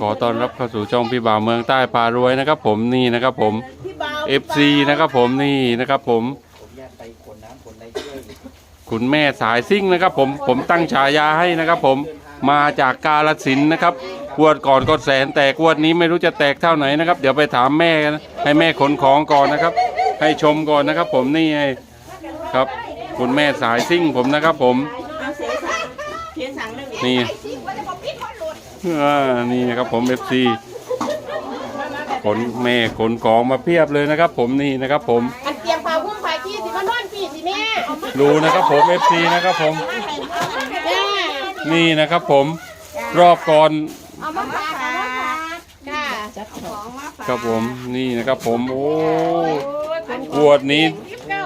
ขอต้อนรับเข้าสู่ช่องพี่บ่าวเมืองใต้พารวยนะครับ ผมนี่นะครับ ผมพี่บ่าว FC นะครับผมนี่นะครับ ผมผมอยากไปขนน้ำขนอะไรช่วยคุณแม่สายซิ่งนะครับ ผมผมตั้งฉายาให้นะครับ ผมมาจากกาลสินธุ์นะครับกวดก่อนก็แสนแตกกวดนี้ไม่รู้จะแตกเท่าไหนนะครับ เดี๋ยวไปถามแม่กันนะให้แม่ขนของก่อนนะครับ ให้ชมก่อนนะครับ ผมนี่ไงครับ คุณแม่สายซิ่งผมนะครับ ผมเอาเสียสั่งเสียสั่งเรื่องนี่อ่า นี่นะครับผม FC ขนแม่ขนของมาเพียบเลยนะครับ ผมนี่นะครับผม อันเตรียมผ้าหุ้มผ้าขี้สิมานอนพี่สิแม่ดูนะครับผม FC นะครับผมแม่นี่นะครับผมรอบก่อนเอามาฝากเอามาฝากค่ะจัดของมาฝากครับผมนี่นะครับผมโอ้ขวดนี้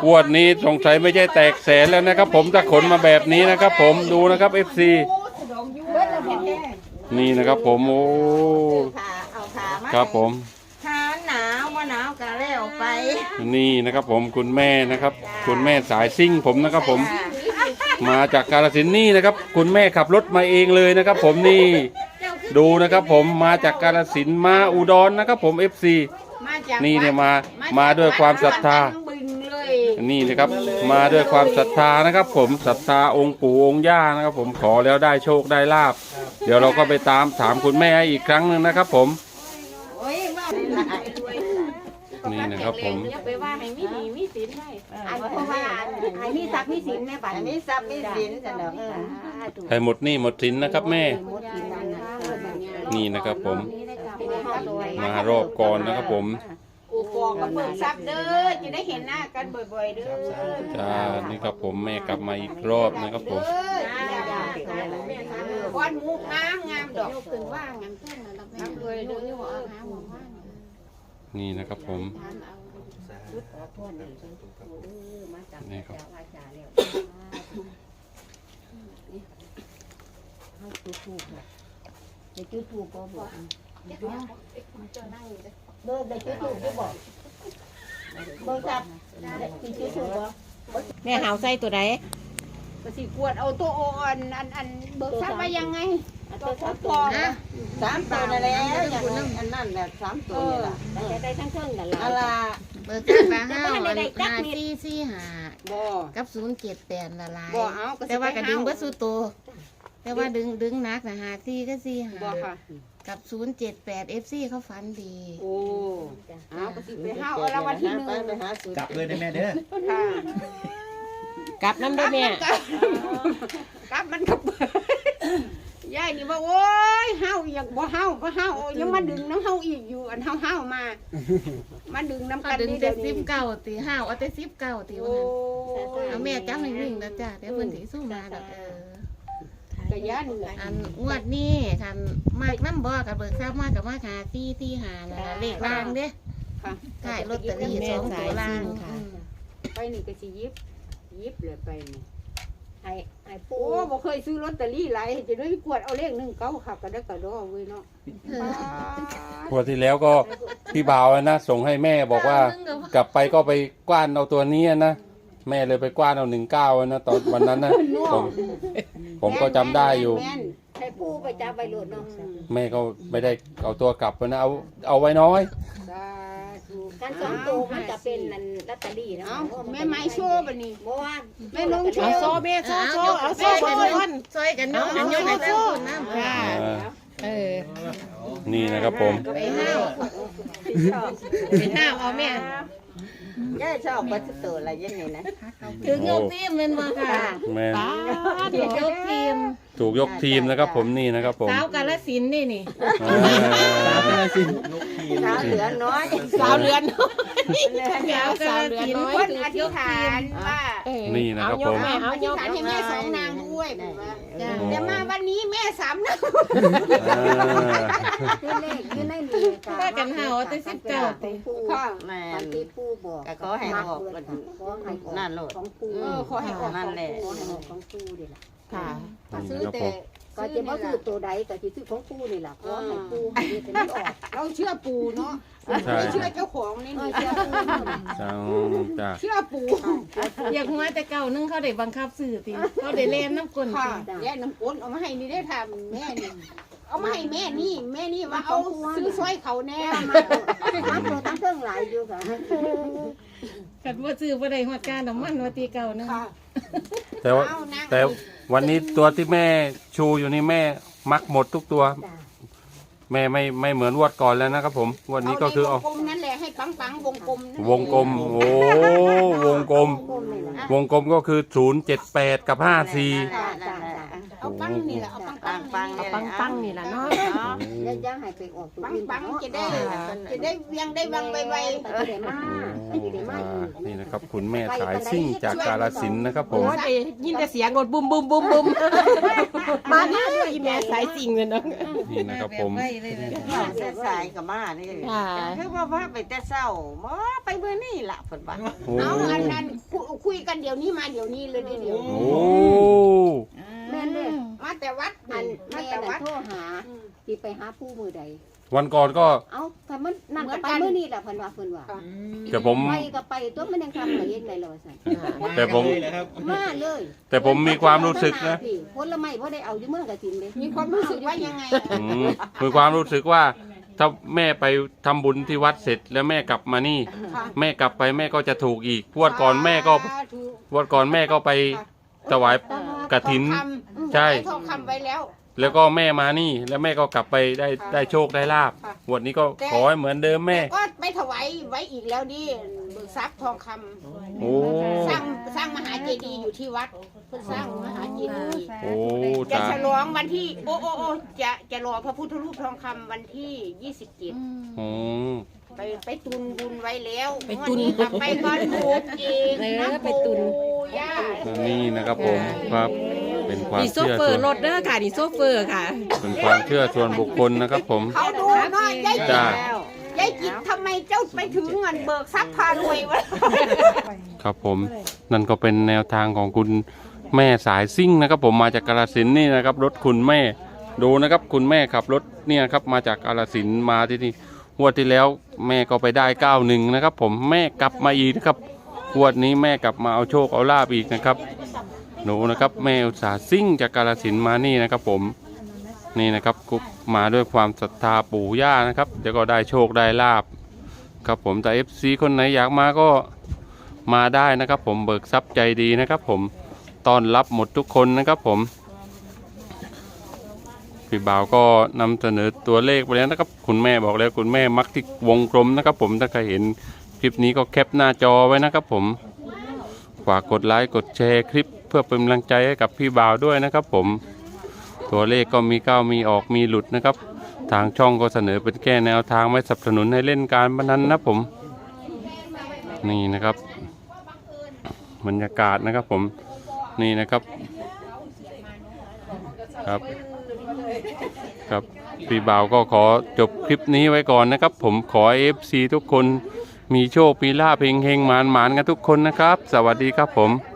ขวดนี้สงสัยไม่ใช่แตกแสนแล้วนะครับ ผมถ้าขนมาแบบนี้นะครับ ผมดูนะครับ FC นี่นะครับผมโอ้ผ้าเอาผ้ามาครับผมผ้าหนาวว่าหนาวก็แล้วไปนี่นะครับผมคุณแม่นะครับ คุณแม่สายซิ่งผมนะครับผม มาจากกาฬสินธุ์นี่นะครับ คุณแม่ขับรถมาเองเลยนะครับ ผมนี่ดูนะครับผมมาจากกาฬสินธุ์มาอุดรนะครับผม FC มาจากนี่เนี่ยมามามาด้วยความศรัทธาบึงเลยนี่นะครับ มาด้วยความศรัทธานะครับ ผมศรัทธาองค์ปู่องค์ย่านะครับ ผมขอแล้วได้โชคได้ลาบ เดี๋ยวเราก็ไปตามถามคุณแม่อีกครั้งหนึ่งนะครับ ผมโอ้ยว่านี่นะครับผมอย่าไปว่าให้มีหนีมีสินได้อันเพราะว่าไอ้นี่ทรัพย์นี่สินแม่บัตรนี่ทรัพย์นี่สินจังเด้อเออให้หมดหนี่หมดสินนะครับแม่หมดสินนั่นน่ะเออแบบเนี้ยนี่นะครับผมมามารอบก่อนนะครับผม กูกองกับเบิกทรัพย์เด้อจะได้เห็นหน้ากันบ่อยๆเด้อจ้านี่ครับผมแม่กลับมาอีกรอบนะครับผม เด้อจ้าก้อนหมูงามงามดอกยกขึ้นว่างกันเพื่อนนะเราไม่รวยดูนี่ว่าเอาหาหมองว่างนี่นะครับผม ทานเอานี่ครับเด็กจุดถูกก็บอกเบิกเด็กจุดถูกก็บอกเบิกทรัพย์เด็กจุดถูกบ่แม่หาวใส่ตัวใดก็สิกวดเอาตัวอ่อนอันอันเบิกทรัพย์ไปยังไงตัวทรัพย์ปลอมสามตัวนั่นแหละอย่างนั้นอันนั้นแบบสามตัวนี่ล่ะจะได้ทั้งเครื่องกันละอะไรเบิกขึ้นมาห้าแต่บ่ทันได้ได้จักห้านิดสี่สี่ห้าบ่กับศูนย์เจ็ดแปดละลายบ่เอาก็แต่ว่ากระดึงเบิดสู้ตัว แต่ว่าดึงดึงนักนะหาสี่ก็สี่หาบ่ค่ะ กับศูนย์เจ็ดแปดเอฟซีเขาฟันดี โอ้เอาก็สิไปห้าวเอาละวันที่หนึ่งไปไปหาสูตรกลับเลยได้แม่เด้อค่ะกลับน้ำได้แม่กลับมันกับยายนี่ว่าโอ้ยห้าวอยากบ่ห้าวบ่ห้าวยังมาดึงน้ำห้าวอีกอยู่อันห้าวห้าวมา มาดึงน้ำเขากันดึงนี่แต่เดี๋ยวสินี้บเก้าตีห้าเอาแต่สิบเก้าตีโอ้วันนั้นเอาแม่จ้ำให้วิ่งแล้วจ้ะเดี๋ยวเพิ่นถีสู้มาดอกเออ กะยันอันงวดนี้คันมากน้ำบ่กับเบิกทราบมากกับมาหาสี่สี่หานั่นล่ะเลขล่างเด้ค่ะขายลอตเตอรี่สองตัวล่างอืมไปนี่ก็สิยิบยิบเลยไปนี่ไอ้ไอ้ปูโอ้บ่เคยซื้อลอตเตอรี่หลายจะด้วยกวดเอาเลขหนึ่งเก้าค่ะก็ได้กระดอเว้ยเนาะงวดที่แล้วก็พี่บ่าวนะส่งให้แม่บอกว่า กลับไปก็ไปกว้านเอาตัวนี้นะ แม่เลยไปกว้านเอาหนึ่งเก้านะตอนวันนั้นนะผม ผมก็จำได้อยู่ แม่นให้ปูไปจับไปโหลดเนาะแม่ก็ไม่ได้เอาตัวกลับนะเอาเอาไว้น้อย สาธุการสองตัวมันจะเป็นนั่นลอตเตอรี่นะเอ้าแม่ไม้โชว์บัดนี้บ่ว่าแม่ลงโชเอาว์ โซ่แม่โซ่โซ่เอาช่โซ่วยโซ่กันโซ่ช่วยกันเนาะอันยกให้แต่คนน้ำจ้าอ่า เออนี่นะครับผม ไปห้าวเป็นหน้าเอาแม่ ย่าชอบบัตรตัวอะไรอยังไงนะถึงยกทีมเป็นบ่ค่ะแม่ถึงยกทีมถูกยกทีมนะครับผมนี่นะครับผมสาวกาลสินธุ์นี่นี่อ่าสิลูกทีสาวเหลือน้อยสาวเรือนสาวกาลสินธุ์คนอธิษฐานว่าเออนี่นะครับผม เอาอยธิษกฐานแม่ให้แม่สองนางด้วยแบบว่าจ้ะแต่มาวัน นี้แม่สามนางอ่าคือเลขคือในนี้ว่ากันหาว่าแต่สิบเก้าติปูค่ะแม่ปฏิปูบอกก็ขอให้ออกกัน ขอให้ออกนั่นโลดของปูเออขอให้ออกนั่นแหละ ขอให้ออกของปูนี่แหละค่ะถ้าซื้อครับแต่ผม ก็จะมาซื้อตัวใดก็จะซื้อของปูนี่แหละขอให้ปูให้แต่ไม่ออกเราเชื่อปูเนาะใช่ไม่เชื่อเจ้าของนี่นี่เชื่อปูจ้าจ้าเชื่อปูอยากหัวแต่เก่านึงเขาได้บังคับซื้อติเขาได้เล่นน้ำกลนค่ะติแย่น้ำก้นเอามาให้นี่ได้ทำแม่นี่เอามาให้แม่นี่แม่นี่ว่าเอาซื้อซอยเขาแน่มามาตัวตั้งเครื่องหลายอยู่ค่ะกันว่าซื้อบ่ได้ฮอดการน้ำมันว่าตีเก่านึงค่ะแต่ว่าเอานางแต่ วันนี้ตัวที่แม่ชูอยู่นี่แม่มักหมดทุกตัวแม่ไม่ไม่เหมือนงวดก่อนแล้วนะครับผมงวันนี้ก็คือเอาวงกลมนั่นแหละให้ปังปังๆวงกลมนั่นแหละวงกลมโอ้วงกลมก้มนี่แหละวงกลมก็คือศูนย์เจ็ดแปดกับห้าสี่จ้าจ้าจ้าเอาปังนี่แหละเอาปัง ปังปังนี่ปังปังๆนี่ล่ะเนาะอย่าอย่าให้ไปออกตัวปังอื่นปังเนาะจะได้จะได้เวียงได้วังไวไปได้มาไปได้มาอีกนี่นะครับ คุณแม่สายซิ่งจากกาลสินธุ์นะครับผโอ้มยยินแต่เสียงรถบุ้มบุ้มบุ้มบุ้มมาเนี่ยอีแม่สายสิ่งเลยเนาะนี่นะครับผมเส้นสายกับมานี่ค่ะคือว่าว่าไปแต่เช้าหมอไปเมื่อนี่ล่ะเพิ่นว่าโอ้ๆเอาอันนั้นคุคุยกันเดี๋ยวนี้มาเดี๋ยวนี้เลยเดี๋ยวโอ้แม่ นเด้มาแต่วัดอัอันนมาแม่แต่น่ะวัดโทรหาสิไปหาผู้มือใด วันก่อนก็ เอ้าแต่มันนั่นก็ไปมื้อนี้แหละเพิ่นว่าเพิ่นว่าแต่ผม ไปก็ไปตัวมันยังทำอะไรยังไงเลยสั่นแต่ผมมาเลยแต่ผมมีความรู้สึกนะผลไม้บ่ได้เอาอยู่เมืองกสินเลยมีความรู้สึกว่ายังไงอืมมีความรู้สึกว่า ถ้าแม่ไปทำบุญที่วัดเสร็จแล้วแม่กลับมานี่ ค่ะแม่กลับไปแม่ก็จะถูกอีกงวดก่อนแม่ก็สาธุงวดก่อนแม่ก็ไปถวายกฐิน ทองคำ ใช่ทองคำไว้แล้ว แล้วก็แม่มานี่ แล้วแม่ก็กลับไปได้ได้โชคได้ลาบค่ะงวดนี้ก็ขอให้เหมือนเดิมแม่ ก็ไปถวายไว้อีกแล้วดิเบิกทรัพย์ทองคำโอ้ สร้างสร้างมหาเจดีย์อยู่ที่วัดเพิ่นสร้างมหาเจดีย์โอ้จะตาฉลองวันที่ โอ้โอ้โอ้จะจะรอพระพุทธรูปทองคำวันที่27โอ้ไปไปตุนบุญไว้แล้วไปตุนงวดกลับไปก็ถูกอีกเออนะไปตุน ปู่ย่า นี่นะครับผมครับเป็น ความนี่โซเชื่อเฟอส่วร์นรถเด้อค่ะนี่โซเฟอร์ค่ะ เป็นความเชื่อส่วนบุคคลนะครับผม เขาดูเนาะยายจ้าจิตยายจิตทำไมเจ้าไปถึงเงินเบิกทรัพย์พารวยวะ ครับผมนั่นก็เป็นแนวทางของคุณแม่สายซิ่งนะครับ ผมมาจากกาลสินธุ์นี่นะครับ รถคุณแม่ดูนะครับ คุณแม่ขับรถเนี่ยครับมาจากกาลสินธุ์มาที่นี่งวดที่แล้วแม่ก็ไปได้เก้าหนึ่งนะครับ ผมแม่กลับมาอีกนะครับงวดนี้แม่กลับมาเอาโชคเอาลาบอีกนะครับ หนูนะครับแม่อุตสาซิ่งจากกาลสินมานี่นะครับผมนี่นะครับกุ๊บมาด้วยความศรัทธาปู่ย่านะครับเดี๋ยวก็ได้โชคได้ลาบครับผมแต่ FC คนไหนอยากมาก็มาได้นะครับ ผมเบิกทรัพย์ใจดีนะครับ ผมต้อนรับหมดทุกคนนะครับผมพี่บ่าวก็นำเสนอตัวเลขไปแล้วนะครับ คุณแม่บอกแล้วคุณแม่มักที่วงกลมนะครับ ผมถ้าใครเห็นคลิปนี้ก็แคปหน้าจอไว้นะครับผม ฝากกดไลค์กดแชร์คลิป เพื่อเป็นกำลังใจให้กับพี่บ่าวด้วยนะครับ ผม ตัวเลขก็มีก้าวมีออกมีหลุดนะครับ ทางช่องก็เสนอเป็นแก้แนวทางไม่สนับสนุนให้เล่นการพนันนะผม นี่นะครับบรรยากาศนะครับผมนี่นะครับครับ ครับพี่บ่าวก็ขอจบคลิปนี้ไว้ก่อนนะครับ ผมขอเอฟซีทุกคน มีโชคมีลาภเฮงเฮงหมานหมานกันทุกคนนะครับ สวัสดีครับผม